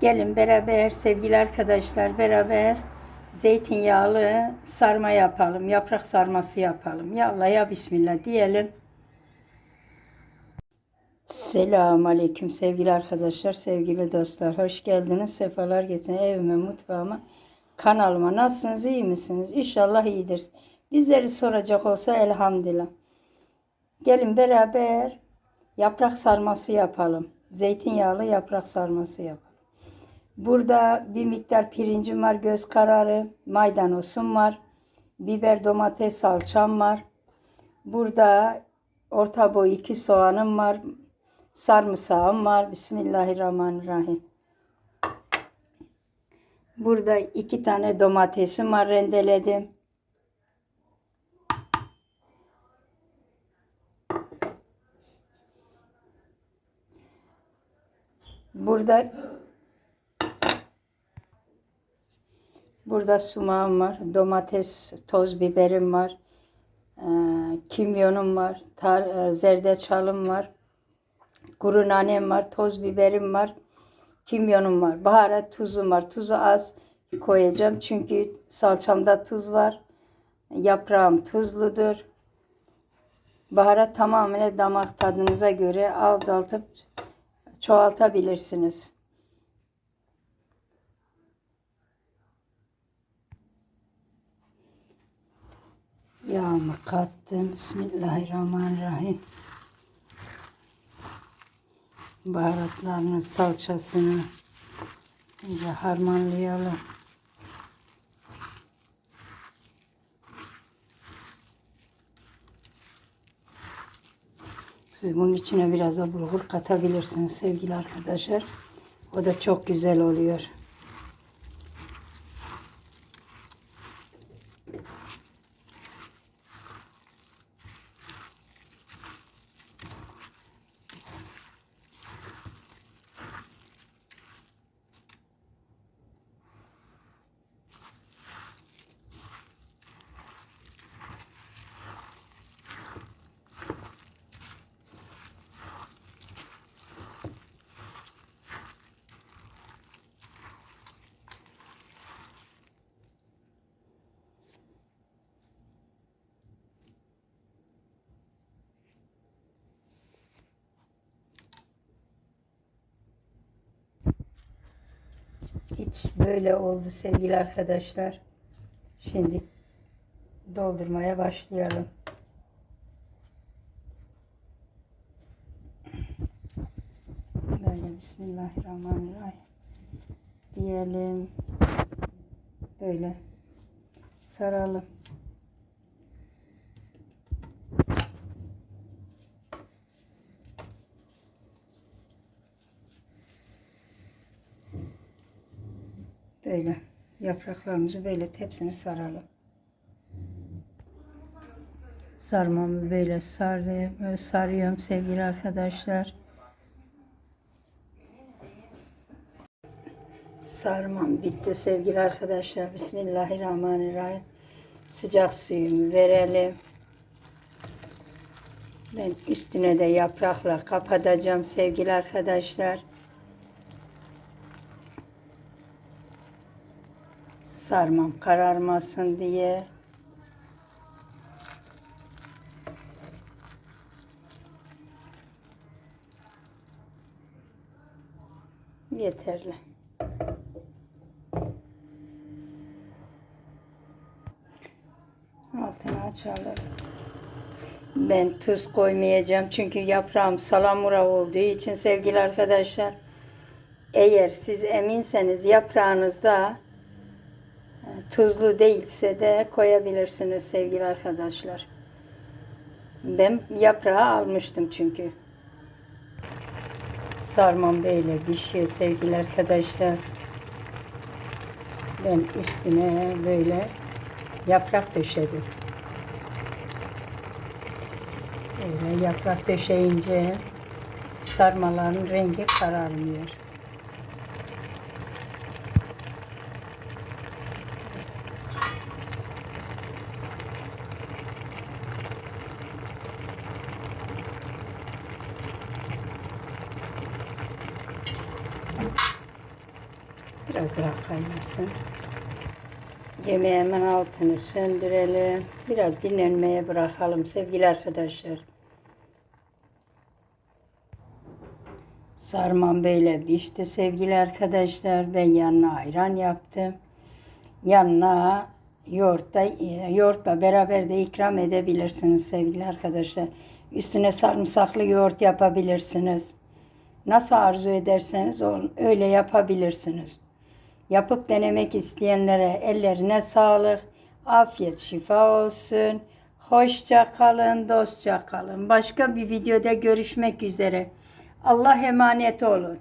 Gelin beraber sevgili arkadaşlar beraber zeytinyağlı sarma yapalım. Yaprak sarması yapalım. Ya Allah ya Bismillah diyelim. Selamun Aleyküm sevgili arkadaşlar, sevgili dostlar. Hoş geldiniz. Sefalar getirin evime, mutfağıma, kanalıma. Nasılsınız, iyi misiniz? İnşallah iyidir. Bizleri soracak olsa elhamdülillah. Gelin beraber yaprak sarması yapalım. Zeytinyağlı yaprak sarması yapalım. Burada bir miktar pirincim var, göz kararı, maydanozum var, biber, domates, salçam var. Burada orta boy iki soğanım var, sarımsağım var. Bismillahirrahmanirrahim. Burada iki tane domatesim var, rendeledim. Burada Burada sumağım var, domates, toz biberim var, eee, kimyonum var, tar, e, zerdeçalım var, kuru nanem var, toz biberim var, kimyonum var, baharat, tuzum var. Tuzu az koyacağım çünkü salçamda tuz var. Yaprağım tuzludur. Baharat tamamen damak tadınıza göre azaltıp çoğaltabilirsiniz. Yağımı kattım. Bismillahirrahmanirrahim. Baharatlarını, salçasını iyice harmanlayalım. Siz bunun içine biraz da bulgur katabilirsiniz sevgili arkadaşlar. O da çok güzel oluyor. Hiç böyle oldu sevgili arkadaşlar. Şimdi doldurmaya başlayalım. Böyle Bismillahirrahmanirrahim. Diyelim. Böyle saralım. Böyle yapraklarımızı böyle tepsini saralım. Sarmamı böyle sardım, sarıyorum sevgili arkadaşlar. Sarmam bitti sevgili arkadaşlar. Bismillahirrahmanirrahim. Sıcak suyumu verelim. Ben üstüne de yaprakla kapatacağım sevgili arkadaşlar. Sarmam kararmasın diye. Yeterli. Altını açalım. Ben tuz koymayacağım çünkü yaprağım salamura olduğu için sevgili arkadaşlar. Eğer siz eminseniz yaprağınızda Tuzlu değilse de koyabilirsiniz sevgili arkadaşlar. Ben yaprağı almıştım çünkü. Sarmam böyle pişiyor sevgili arkadaşlar. Ben üstüne böyle yaprak döşedim. Böyle yaprak döşeyince sarmaların rengi kararmıyor. Biraz daha kaynasın. Yemeğimin altını söndürelim. Biraz dinlenmeye bırakalım sevgili arkadaşlar. Sarmam böyle pişti sevgili arkadaşlar. Ben yanına ayran yaptım. Yanına yoğurt da, yoğurtla beraber de ikram edebilirsiniz sevgili arkadaşlar. Üstüne sarımsaklı yoğurt yapabilirsiniz. Nasıl arzu ederseniz öyle yapabilirsiniz. Yapıp denemek isteyenlere ellerine sağlık. Afiyet şifa olsun. Hoşça kalın, dostça kalın. Başka bir videoda görüşmek üzere. Allah emanet olun.